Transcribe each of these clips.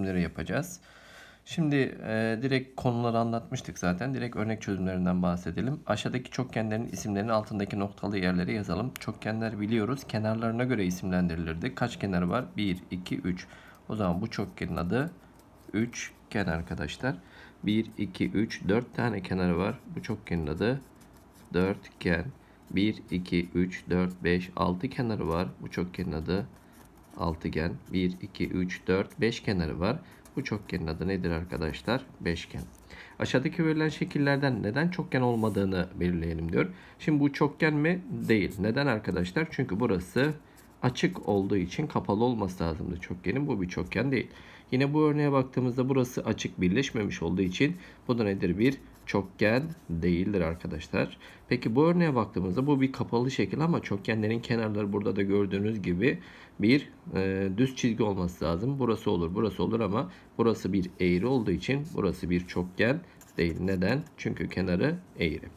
çözümleri yapacağız. Şimdi e, direkt konuları anlatmıştık zaten. Direkt örnek çözümlerinden bahsedelim. Aşağıdaki çokgenlerin isimlerini altındaki noktalı yerlere yazalım. Çokgenler biliyoruz. Kenarlarına göre isimlendirilirdi. Kaç kenarı var? 1, 2, 3. O zaman bu çokgenin adı üçgen arkadaşlar. 1, 2, 3, 4 tane kenarı var. Bu çokgenin adı dörtgen. 1, 2, 3, 4, 5, 6 kenarı var. Bu çokgenin adı altıgen. 1, 2, 3, 4, 5 kenarı var. Bu çokgenin adı nedir arkadaşlar? Beşgen. Aşağıdaki verilen şekillerden neden çokgen olmadığını belirleyelim diyor. Şimdi bu çokgen mi? Değil. Neden arkadaşlar? Çünkü burası açık olduğu için kapalı olması lazımdı çokgenin. Bu bir çokgen değil. Yine bu örneğe baktığımızda burası açık birleşmemiş olduğu için bu da nedir? Bir çokgen değildir arkadaşlar. Peki bu örneğe baktığımızda bu bir kapalı şekil ama çokgenlerin kenarları burada da gördüğünüz gibi bir e, düz çizgi olması lazım. Burası olur, burası olur ama burası bir eğri olduğu için burası bir çokgen değil. Neden? Çünkü kenarı eğri.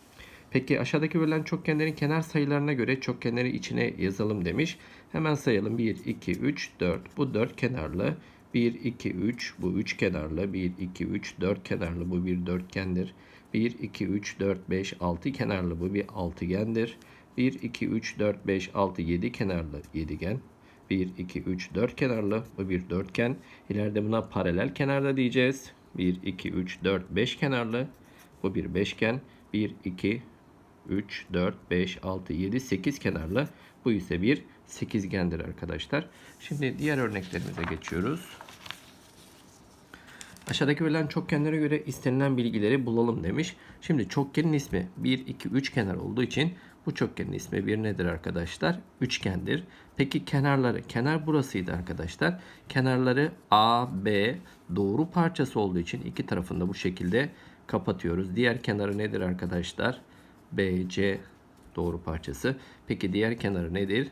Peki aşağıdaki verilen çokgenlerin kenar sayılarına göre çokgenleri içine yazalım demiş. Hemen sayalım. 1, 2, 3, 4. Bu 4 kenarlı. 1, 2, 3. Bu 3 kenarlı. 1, 2, 3, 4 kenarlı. Bu bir dörtgendir. 1, 2, 3, 4, 5, 6 kenarlı. Bu bir altıgendir. 1, 2, 3, 4, 5, 6, 7 kenarlı yedigen. 1, 2, 3, 4 kenarlı. Bu bir dörtgen. İleride buna paralel kenarda diyeceğiz. 1, 2, 3, 4, 5 kenarlı. Bu bir beşgen. 1, 2, 3, 4, 5, 6, 7, 8 kenarlı. Bu ise bir sekizgendir arkadaşlar. Şimdi diğer örneklerimize geçiyoruz. Aşağıdaki verilen çokgenlere göre istenilen bilgileri bulalım demiş. Şimdi çokgenin ismi 1, 2, 3 kenar olduğu için bu çokgenin ismi bir nedir arkadaşlar? Üçgendir. Peki kenarları? Kenar burasıydı arkadaşlar. Kenarları A, B doğru parçası olduğu için iki tarafında bu şekilde kapatıyoruz. Diğer kenarı nedir arkadaşlar? B, C doğru parçası. Peki diğer kenarı nedir?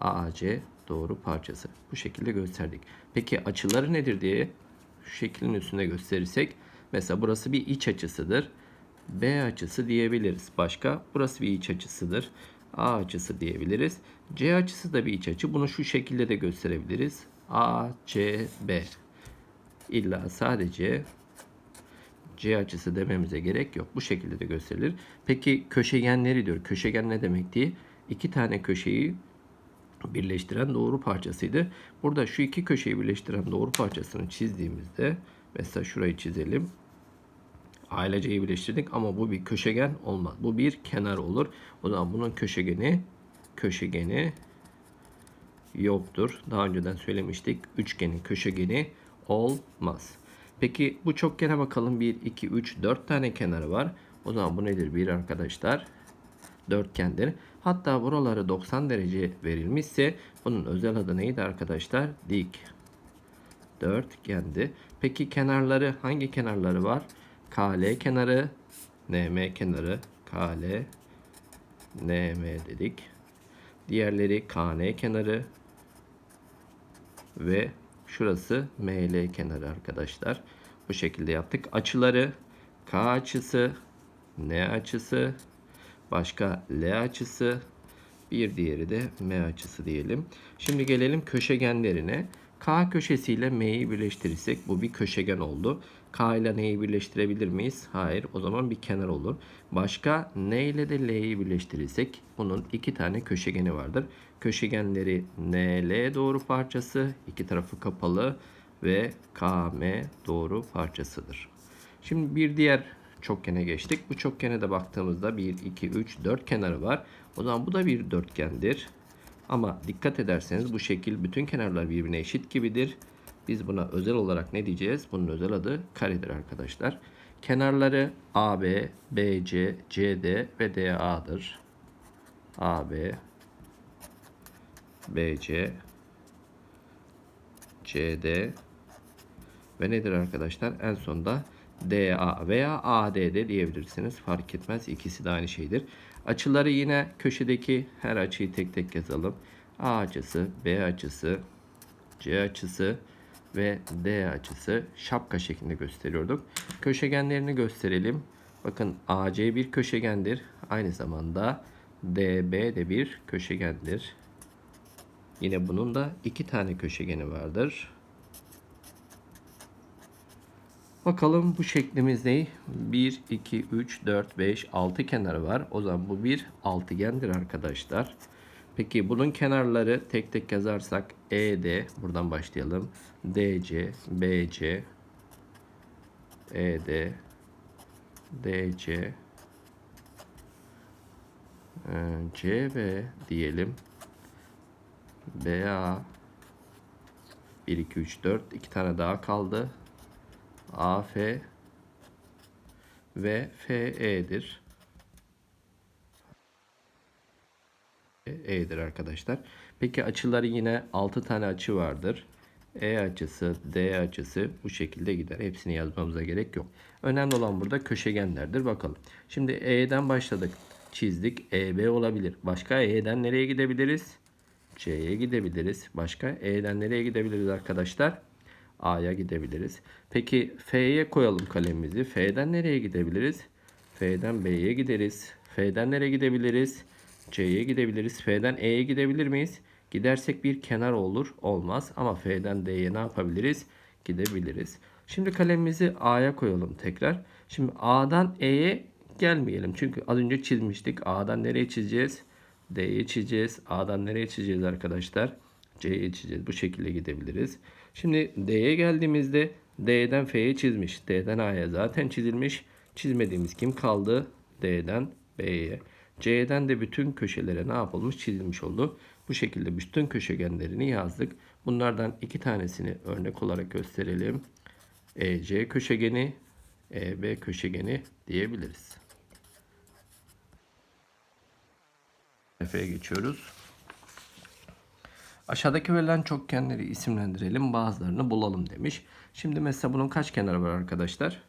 AC doğru parçası. Bu şekilde gösterdik. Peki açıları nedir diye şeklin üstünde gösterirsek mesela burası bir iç açısıdır. B açısı diyebiliriz. Başka burası bir iç açısıdır. A açısı diyebiliriz. C açısı da bir iç açı. Bunu şu şekilde de gösterebiliriz. A, C, B. İlla sadece C açısı dememize gerek yok. Bu şekilde de gösterilir. Peki köşegenleri diyor. Köşegen ne demek diye. İki tane köşeyi birleştiren doğru parçasıydı. Burada şu iki köşeyi birleştiren doğru parçasını çizdiğimizde mesela şurayı çizelim. A ile C'yi birleştirdik ama bu bir köşegen olmaz. Bu bir kenar olur. O zaman bunun köşegeni köşegeni yoktur. Daha önceden söylemiştik. Üçgenin köşegeni olmaz. Peki bu çokgene bakalım. 1, 2, 3, 4 tane kenarı var. O zaman bu nedir? Bir arkadaşlar dörtgendir. Hatta buraları 90 derece verilmişse bunun özel adı neydi arkadaşlar? Dik dörtgendi. Peki kenarları hangi kenarları var? KL kenarı, NM kenarı, KL, NM dedik. Diğerleri KN kenarı ve şurası ML kenarı arkadaşlar. Bu şekilde yaptık. Açıları K açısı, N açısı, başka L açısı, bir diğeri de M açısı diyelim. Şimdi gelelim köşegenlerine. K köşesiyle M'yi birleştirirsek bu bir köşegen oldu. K ile N'yi birleştirebilir miyiz? Hayır. O zaman bir kenar olur. Başka N ile de L'yi birleştirirsek bunun iki tane köşegeni vardır. Köşegenleri NL doğru parçası, iki tarafı kapalı ve KM doğru parçasıdır. Şimdi bir diğer çokgene geçtik. Bu çokgene de baktığımızda 1, 2, 3, 4 kenarı var. O zaman bu da bir dörtgendir. Ama dikkat ederseniz bu şekil bütün kenarlar birbirine eşit gibidir. Biz buna özel olarak ne diyeceğiz? Bunun özel adı karedir arkadaşlar. Kenarları AB, BC, CD ve DA'dır. AB, BC, CD ve nedir arkadaşlar? En sonda DA veya ADD diyebilirsiniz. Fark etmez. İkisi de aynı şeydir. Açıları yine köşedeki her açıyı tek tek yazalım. A açısı, B açısı, C açısı ve D açısı şapka şeklinde gösteriyorduk. Köşegenlerini gösterelim. Bakın AC bir köşegendir. Aynı zamanda DB de bir köşegendir. Yine bunun da iki tane köşegeni vardır. Bakalım bu şeklimiz ne? 1, 2, 3, 4, 5, 6 kenarı var. O zaman bu bir altıgendir arkadaşlar. Peki bunun kenarları tek tek yazarsak ED buradan başlayalım. DC, BC, ED, DC, e, CB diyelim. BA 1 2 3 4 iki tane daha kaldı. AF ve FE'dir. E'dir arkadaşlar. Peki açıları yine 6 tane açı vardır. E açısı, D açısı bu şekilde gider. Hepsini yazmamıza gerek yok. Önemli olan burada köşegenlerdir. Bakalım. Şimdi E'den başladık. Çizdik. EB olabilir. Başka E'den nereye gidebiliriz? C'ye gidebiliriz. Başka E'den nereye gidebiliriz arkadaşlar? A'ya gidebiliriz. Peki F'ye koyalım kalemimizi. F'den nereye gidebiliriz? F'den B'ye gideriz. F'den nereye gidebiliriz? C'ye gidebiliriz. F'den E'ye gidebilir miyiz? Gidersek bir kenar olur. Olmaz. Ama F'den D'ye ne yapabiliriz? Gidebiliriz. Şimdi kalemimizi A'ya koyalım tekrar. Şimdi A'dan E'ye gelmeyelim. Çünkü az önce çizmiştik. A'dan nereye çizeceğiz? D'ye çizeceğiz. A'dan nereye çizeceğiz arkadaşlar? C'ye çizeceğiz. Bu şekilde gidebiliriz. Şimdi D'ye geldiğimizde D'den F'ye çizmiş. D'den A'ya zaten çizilmiş. Çizmediğimiz kim kaldı? D'den B'ye. C'den de bütün köşelere ne yapılmış? Çizilmiş oldu. Bu şekilde bütün köşegenlerini yazdık. Bunlardan iki tanesini örnek olarak gösterelim. EC köşegeni, EB köşegeni diyebiliriz. Efe'ye geçiyoruz. Aşağıdaki verilen çokgenleri isimlendirelim, bazılarını bulalım demiş. Şimdi mesela bunun kaç kenarı var arkadaşlar?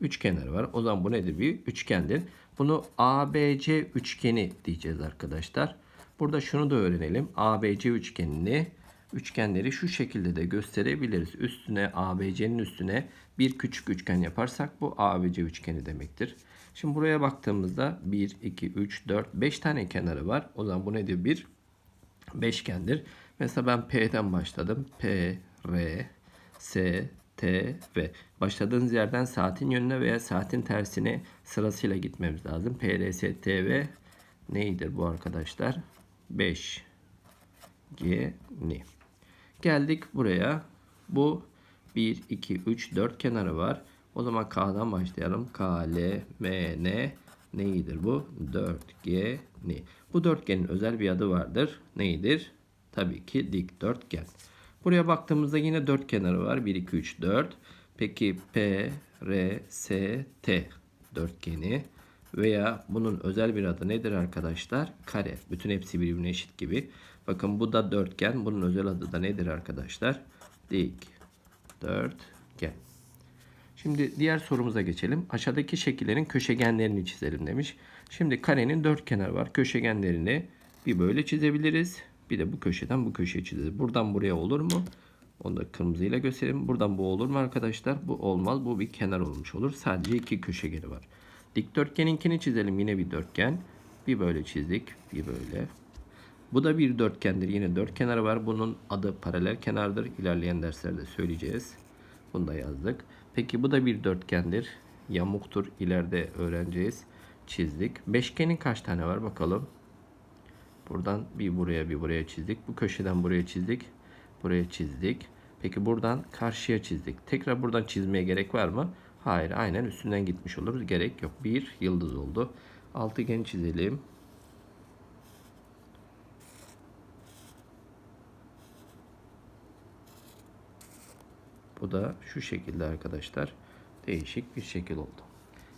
3 kenarı var. O zaman bu nedir? Bir üçgendir. Bunu ABC üçgeni diyeceğiz arkadaşlar. Burada şunu da öğrenelim. ABC üçgenini üçgenleri şu şekilde de gösterebiliriz. Üstüne ABC'nin üstüne bir küçük üçgen yaparsak bu ABC üçgeni demektir. Şimdi buraya baktığımızda 1, 2, 3, 4, 5 tane kenarı var. O zaman bu nedir? Bir beşgendir. Mesela ben P'den başladım. P, R, S, T, V. Başladığınız yerden saatin yönüne veya saatin tersine sırasıyla gitmemiz lazım. P, R, S, T, V neydir bu arkadaşlar? 5 G, N. Geldik buraya. Bu 1, 2, 3, 4 kenarı var. O zaman K'dan başlayalım. K, L, M, N neydir bu? 4G, N. Bu dörtgenin özel bir adı vardır. Neydir? Tabii ki dikdörtgen. Buraya baktığımızda yine dört kenarı var. 1, 2, 3, 4. Peki P, R, S, T dörtgeni veya bunun özel bir adı nedir arkadaşlar? Kare. Bütün hepsi birbirine eşit gibi. Bakın bu da dörtgen. Bunun özel adı da nedir arkadaşlar? Dik. Dörtgen. Şimdi diğer sorumuza geçelim. Aşağıdaki şekillerin köşegenlerini çizelim demiş. Şimdi karenin dört kenar var. Köşegenlerini bir böyle çizebiliriz. Bir de bu köşeden bu köşeye çizeriz. Buradan buraya olur mu? Onu da kırmızıyla göstereyim. Buradan bu olur mu arkadaşlar? Bu olmaz. Bu bir kenar olmuş olur. Sadece iki köşegeni var. Dikdörtgeninkini çizelim. Yine bir dörtgen. Bir böyle çizdik. Bir böyle. Bu da bir dörtgendir. Yine dört kenarı var. Bunun adı paralel kenardır. İlerleyen derslerde söyleyeceğiz. Bunu da yazdık. Peki bu da bir dörtgendir. Yamuktur. İleride öğreneceğiz. Çizdik. Beşgenin kaç tane var bakalım. Buradan bir buraya bir buraya çizdik. Bu köşeden buraya çizdik. Buraya çizdik. Peki buradan karşıya çizdik. Tekrar buradan çizmeye gerek var mı? Hayır. Aynen üstünden gitmiş oluruz. Gerek yok. Bir yıldız oldu. Altıgen çizelim. Bu da şu şekilde arkadaşlar. Değişik bir şekil oldu.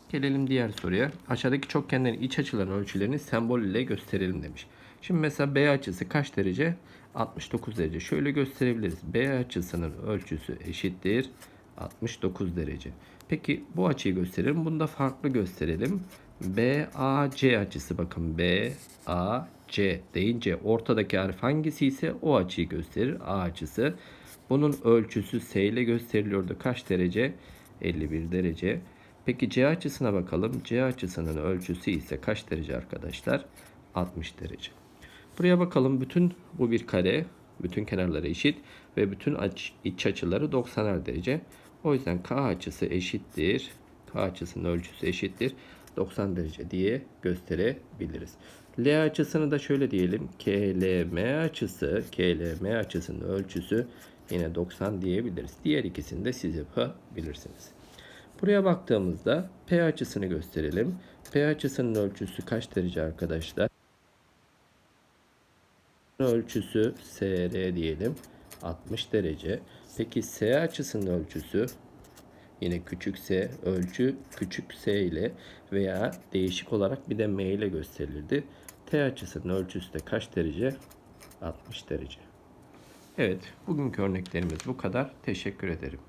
Gelelim diğer soruya. Aşağıdaki çokgenlerin iç açıların ölçülerini sembol ile gösterelim demiş. Şimdi mesela B açısı kaç derece? 69 derece. Şöyle gösterebiliriz. B açısının ölçüsü eşittir 69 derece. Peki bu açıyı gösterelim. Bunu da farklı gösterelim. BAC açısı bakın BAC deyince ortadaki harf hangisi ise o açıyı gösterir. A açısı. Bunun ölçüsü S ile gösteriliyordu. Kaç derece? 51 derece. Peki C açısına bakalım. C açısının ölçüsü ise kaç derece arkadaşlar? 60 derece. Buraya bakalım. Bütün bu bir kare. Bütün kenarları eşit ve bütün aç, iç açıları 90'ar derece. O yüzden K açısı eşittir. K açısının ölçüsü eşittir. 90 derece diye gösterebiliriz. L açısını da şöyle diyelim. KLM açısı, KLM açısının ölçüsü yine 90 diyebiliriz. Diğer ikisini de siz yapabilirsiniz. Buraya baktığımızda P açısını gösterelim. P açısının ölçüsü kaç derece arkadaşlar? Ölçüsü SR diyelim. 60 derece. Peki S açısının ölçüsü yine küçük s ölçü küçük s ile veya değişik olarak bir de m ile gösterilirdi. T açısının ölçüsü de kaç derece? 60 derece. Evet, bugünkü örneklerimiz bu kadar. Teşekkür ederim.